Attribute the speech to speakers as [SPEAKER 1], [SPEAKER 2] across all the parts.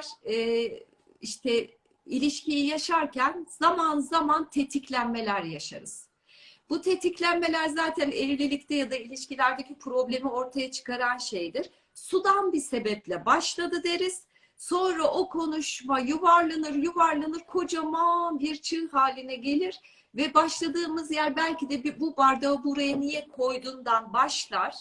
[SPEAKER 1] kişiler e, işte ilişkiyi yaşarken zaman zaman tetiklenmeler yaşarız. Bu tetiklenmeler zaten evlilikte ya da ilişkilerdeki problemi ortaya çıkaran şeydir. Sudan bir sebeple başladı deriz. Sonra o konuşma yuvarlanır yuvarlanır kocaman bir çığ haline gelir ve başladığımız yer belki de bir, bu bardağı buraya niye koydundan başlar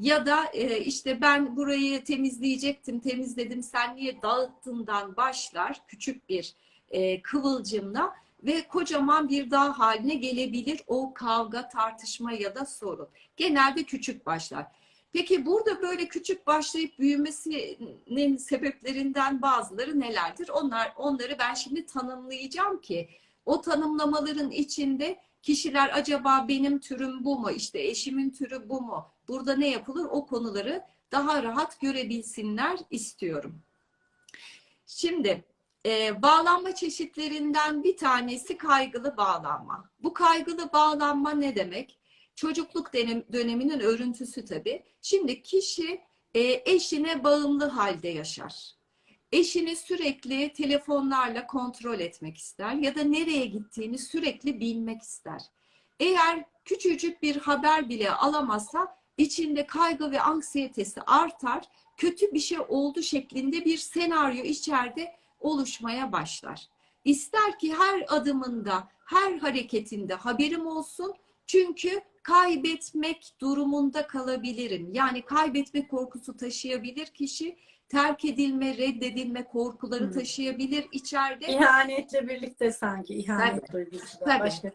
[SPEAKER 1] ya da e, işte ben burayı temizleyecektim temizledim sen niye dağıttından başlar küçük bir e, kıvılcımla ve kocaman bir dağ haline gelebilir o kavga, tartışma ya da sorun. Genelde küçük başlar. Peki burada böyle küçük başlayıp büyümesinin sebeplerinden bazıları nelerdir? Onlar onları ben şimdi tanımlayacağım ki o tanımlamaların içinde kişiler acaba benim türüm bu mu? İşte eşimin türü bu mu? Burada ne yapılır? O konuları daha rahat görebilsinler istiyorum. Şimdi e, bağlanma çeşitlerinden bir tanesi kaygılı bağlanma. Bu kaygılı bağlanma ne demek? Çocukluk dönem, döneminin örüntüsü tabii. Şimdi kişi e, eşine bağımlı halde yaşar. Eşini sürekli telefonlarla kontrol etmek ister ya da nereye gittiğini sürekli bilmek ister. Eğer küçücük bir haber bile alamazsa içinde kaygı ve anksiyetesi artar. Kötü bir şey oldu şeklinde bir senaryo içeride oluşmaya başlar. İster ki her adımında, her hareketinde haberim olsun. Çünkü kaybetmek durumunda kalabilirim. Yani kaybetme korkusu taşıyabilir kişi. Terk edilme, reddedilme korkuları
[SPEAKER 2] Hı.
[SPEAKER 1] taşıyabilir içeride.
[SPEAKER 2] İhanetle birlikte sanki ihanet
[SPEAKER 1] Tabii.
[SPEAKER 2] duygusu da
[SPEAKER 1] Tabii.
[SPEAKER 2] başka.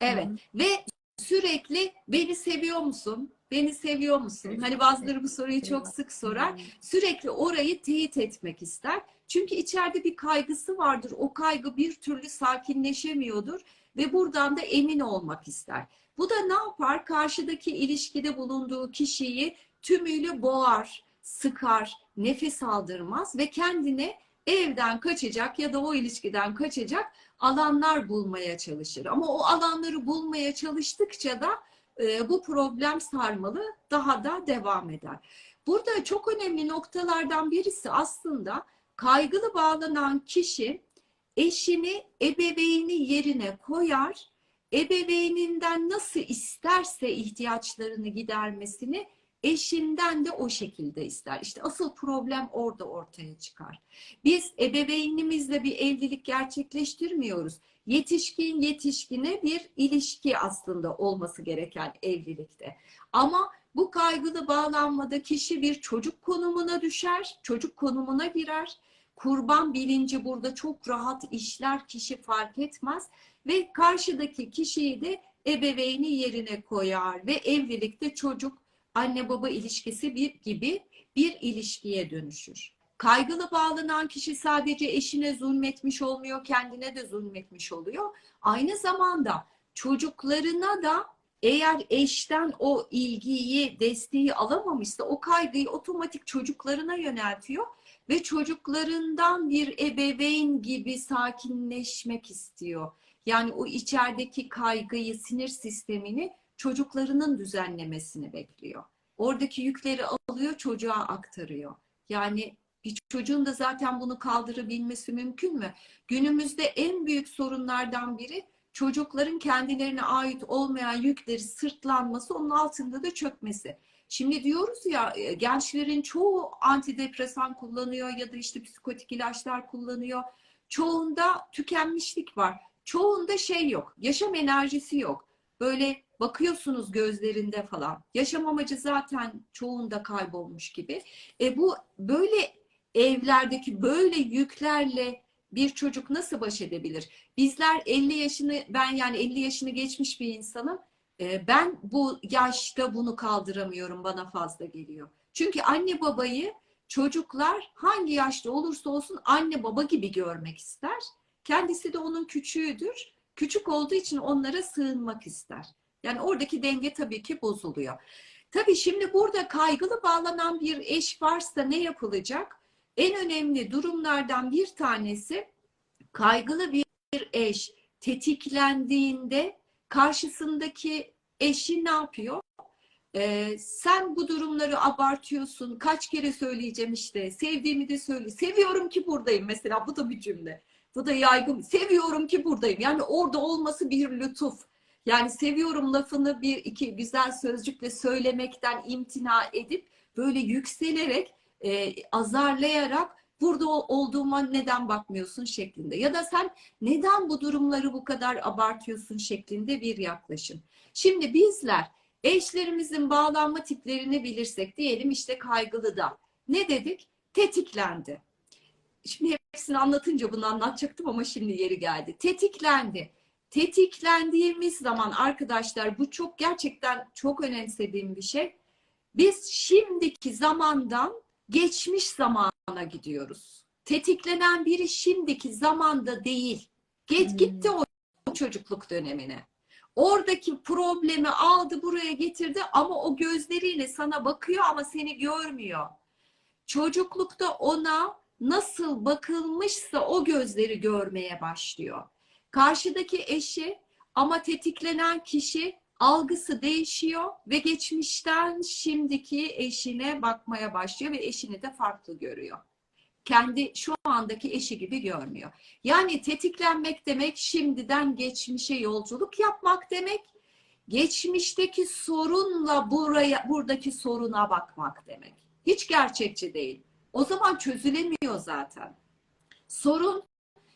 [SPEAKER 1] Evet. Ve sürekli beni seviyor musun? Beni seviyor musun? Hani bazıları bu soruyu çok sık sorar. Sürekli orayı teyit etmek ister. Çünkü içeride bir kaygısı vardır. O kaygı bir türlü sakinleşemiyordur ve buradan da emin olmak ister. Bu da ne yapar? Karşıdaki ilişkide bulunduğu kişiyi tümüyle boğar, sıkar, nefes aldırmaz ve kendine evden kaçacak ya da o ilişkiden kaçacak alanlar bulmaya çalışır. Ama o alanları bulmaya çalıştıkça da e, bu problem sarmalı daha da devam eder. Burada çok önemli noktalardan birisi aslında kaygılı bağlanan kişi eşini ebeveyni yerine koyar, ebeveyninden nasıl isterse ihtiyaçlarını gidermesini eşinden de o şekilde ister. İşte asıl problem orada ortaya çıkar. Biz ebeveynimizle bir evlilik gerçekleştirmiyoruz. Yetişkin yetişkine bir ilişki aslında olması gereken evlilikte. Ama bu kaygılı bağlanmada kişi bir çocuk konumuna düşer, çocuk konumuna girer. Kurban bilinci burada çok rahat işler, kişi fark etmez ve karşıdaki kişiyi de ebeveyni yerine koyar ve evlilikte çocuk anne baba ilişkisi bir gibi bir ilişkiye dönüşür. Kaygılı bağlanan kişi sadece eşine zulmetmiş olmuyor, kendine de zulmetmiş oluyor. Aynı zamanda çocuklarına da eğer eşten o ilgiyi, desteği alamamışsa o kaygıyı otomatik çocuklarına yöneltiyor ve çocuklarından bir ebeveyn gibi sakinleşmek istiyor. Yani o içerideki kaygıyı, sinir sistemini çocuklarının düzenlemesini bekliyor. Oradaki yükleri alıyor, çocuğa aktarıyor. Yani bir çocuğun da zaten bunu kaldırabilmesi mümkün mü? Günümüzde en büyük sorunlardan biri çocukların kendilerine ait olmayan yükleri sırtlanması, onun altında da çökmesi. Şimdi diyoruz ya e, gençlerin çoğu antidepresan kullanıyor ya da işte psikotik ilaçlar kullanıyor. Çoğunda tükenmişlik var. Çoğunda şey yok. Yaşam enerjisi yok. Böyle bakıyorsunuz gözlerinde falan. Yaşam amacı zaten çoğunda kaybolmuş gibi. E bu böyle evlerdeki böyle yüklerle bir çocuk nasıl baş edebilir? Bizler 50 yaşını ben yani 50 yaşını geçmiş bir insanım. E, ben bu yaşta bunu kaldıramıyorum bana fazla geliyor. Çünkü anne babayı çocuklar hangi yaşta olursa olsun anne baba gibi görmek ister. Kendisi de onun küçüğüdür. Küçük olduğu için onlara sığınmak ister. Yani oradaki denge tabii ki bozuluyor. Tabii şimdi burada kaygılı bağlanan bir eş varsa ne yapılacak? En önemli durumlardan bir tanesi kaygılı bir eş tetiklendiğinde karşısındaki eşi ne yapıyor? Ee, sen bu durumları abartıyorsun. Kaç kere söyleyeceğim işte. Sevdiğimi de söyle. Seviyorum ki buradayım mesela. Bu da bir cümle. Bu da yaygın. Seviyorum ki buradayım. Yani orada olması bir lütuf. Yani seviyorum lafını bir iki güzel sözcükle söylemekten imtina edip böyle yükselerek, e, azarlayarak burada ol- olduğuma neden bakmıyorsun şeklinde. Ya da sen neden bu durumları bu kadar abartıyorsun şeklinde bir yaklaşım. Şimdi bizler eşlerimizin bağlanma tiplerini bilirsek diyelim işte kaygılı da. Ne dedik? Tetiklendi. Şimdi hepsini anlatınca bunu anlatacaktım ama şimdi yeri geldi. Tetiklendi. Tetiklendiğimiz zaman arkadaşlar bu çok gerçekten çok önemsediğim bir şey. Biz şimdiki zamandan geçmiş zamana gidiyoruz. Tetiklenen biri şimdiki zamanda değil.
[SPEAKER 2] Hmm.
[SPEAKER 1] gitti o, o çocukluk dönemine. Oradaki problemi aldı buraya getirdi ama o gözleriyle sana bakıyor ama seni görmüyor. Çocuklukta ona nasıl bakılmışsa o gözleri görmeye başlıyor. Karşıdaki eşi ama tetiklenen kişi algısı değişiyor ve geçmişten şimdiki eşine bakmaya başlıyor ve eşini de farklı görüyor. Kendi şu andaki eşi gibi görmüyor. Yani tetiklenmek demek şimdiden geçmişe yolculuk yapmak demek. Geçmişteki sorunla buraya buradaki soruna bakmak demek. Hiç gerçekçi değil. O zaman çözülemiyor zaten. Sorun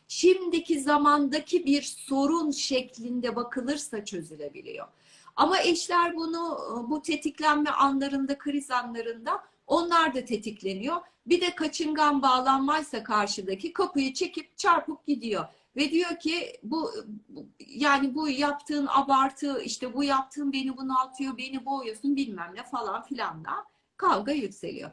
[SPEAKER 1] şimdiki zamandaki bir sorun şeklinde bakılırsa çözülebiliyor. Ama eşler bunu bu tetiklenme anlarında, kriz anlarında onlar da tetikleniyor. Bir de kaçıngan bağlanmaysa karşıdaki kapıyı çekip çarpıp gidiyor. Ve diyor ki bu yani bu yaptığın abartı işte bu yaptığın beni bunaltıyor, beni boğuyorsun bilmem ne falan filan da kavga yükseliyor.